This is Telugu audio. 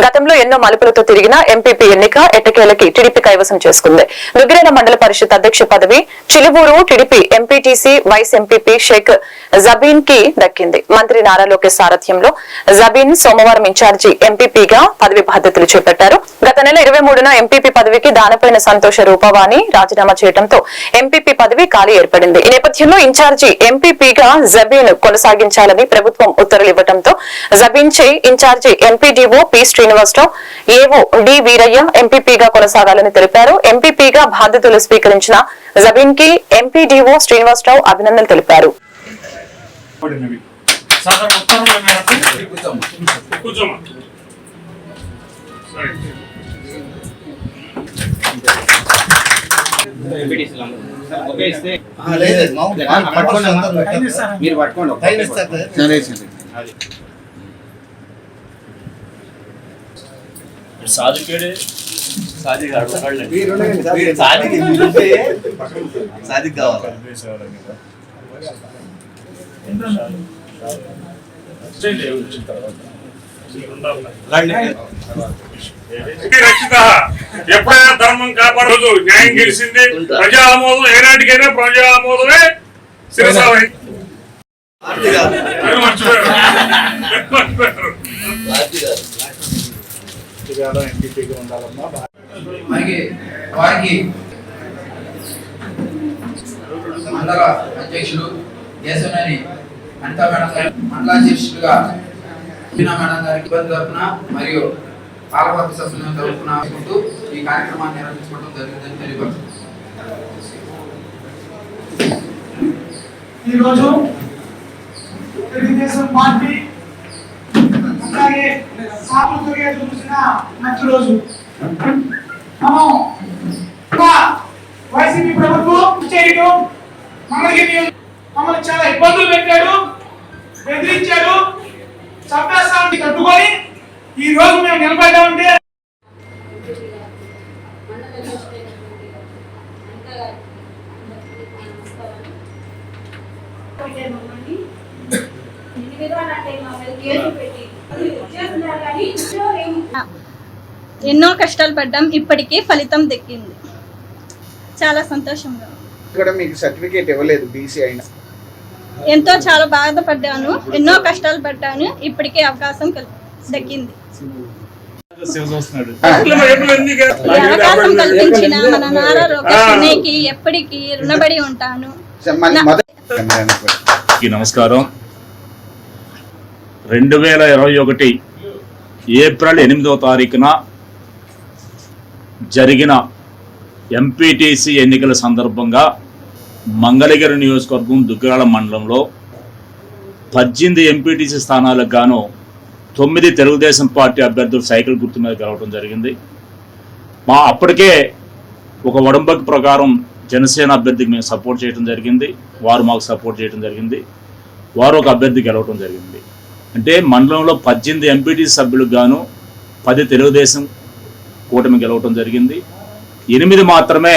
గతంలో ఎన్నో మలుపులతో తిరిగిన ఎంపీపీ ఎన్నిక ఎట్టకేలకి టీడీపీ కైవసం చేసుకుంది. దుగ్గిరేల మండల పరిషత్ అధ్యక్ష పదవి Chiluvuru TDP MPTC vice MPP Sheikh జబీన్కి దక్కింది. మంత్రి నారా లోకేష్ సారథ్యంలో జబీన్ సోమవారం ఇన్ఛార్జి ఎంపీపీగా పదవి బాధ్యతలు చేపట్టారు. గత నెల ఇరవై మూడున ఎంపీపీ పదవికి దానపోయిన సంతోష రూపవాణి రాజీనామా చేయడంతో ఎంపీపీ పదవి ఖాళీ ఏర్పడింది. ఈ నేపథ్యంలో ఇన్ఛార్జి ఎంపీపీగా జబీన్ కొనసాగించాలని ప్రభుత్వం ఉత్తర్వులు ఇవ్వడంతో జబీన్ చే ఇన్ఛార్జి ఎంపీడీఓ పి శ్రీనివాసరావు ఏవో డి వీరయ్య ఎంపీపీగా కొనసాగాలని తెలిపారు. ఎంపీపీగా బాధ్యతలు స్వీకరించిన జబీన్కి ఎంపీడీఓ శ్రీనివాసరావు అభినందనలు తెలిపారు. పడినవి సాధారణ కావాలి రక్షిత ఎప్పుడైనా ధర్మం కాపాడదు న్యాయం గెలిచింది ప్రజా ఆమోదం ఏనాటికైనా ప్రజా ఆమోదమే శిరసావహి కాదు. మీరు మర్చిపోయారు మర్చిపోయారు మనకి వారికి మండల అధ్యక్షులు దేశంలోని అనితా మేడం గారి మండల అధ్యక్షులుగా మీనా మేడం గారికి ఇబ్బంది తరఫున మరియు పాలపత్ర సభ్యుల తరఫున ఈ కార్యక్రమాన్ని నిర్వహించుకోవడం జరిగిందని ఈరోజు తెలుగుదేశం పార్టీ అలాగే సార్వత్రిక చూసిన మంచి రోజు. మనం వైసీపీ ప్రభుత్వం చేయడం మనకి మమ్మల్ని చాలా ఇబ్బందులు పెట్టాడు బెదిరించాడు చంపేస్తానికి కట్టుకొని ఈ రోజు మేము నిలబడ్డామంటే మమ్మల్ని ఎన్ని విధాలంటే మా మీద కేసులు పెట్టి ఎన్నో కష్టాలు పడ్డాం ఇప్పటికీ ఫలితం దక్కింది. చాలా సంతోషంగా ఉంది. కూడా మీకు సర్టిఫికేట్ ఇవ్వలేదు బీసీ అయినా. ఎంతో చాలా బాధపడ్డాను ఎన్నో కష్టాలు పడ్డాను ఇప్పటికీ అవకాశం దక్కింది. అవకాశం కల్పించిన మన నారా ఎప్పటికీ రుణపడి ఉంటాను. నమస్కారం. రెండు వేల ఇరవై ఒకటి ఏప్రిల్ ఎనిమిదవ తారీఖున జరిగిన ఎంపీటీసీ ఎన్నికల సందర్భంగా మంగళగిరి నియోజకవర్గం దుగ్గాల మండలంలో పద్దెనిమిది ఎంపీటీసీ స్థానాలకు గాను తొమ్మిది తెలుగుదేశం పార్టీ అభ్యర్థులు సైకిల్ గుర్తు మీద గెలవడం జరిగింది. మా అప్పటికే ఒక ఒడంబక్ ప్రకారం జనసేన అభ్యర్థికి మేము సపోర్ట్ చేయడం జరిగింది. వారు మాకు సపోర్ట్ చేయడం జరిగింది. వారు ఒక అభ్యర్థి గెలవడం జరిగింది. అంటే మండలంలో పద్దెనిమిది ఎంపీటీ సభ్యులకు గాను పది తెలుగుదేశం కూటమి గెలవటం జరిగింది. ఎనిమిది మాత్రమే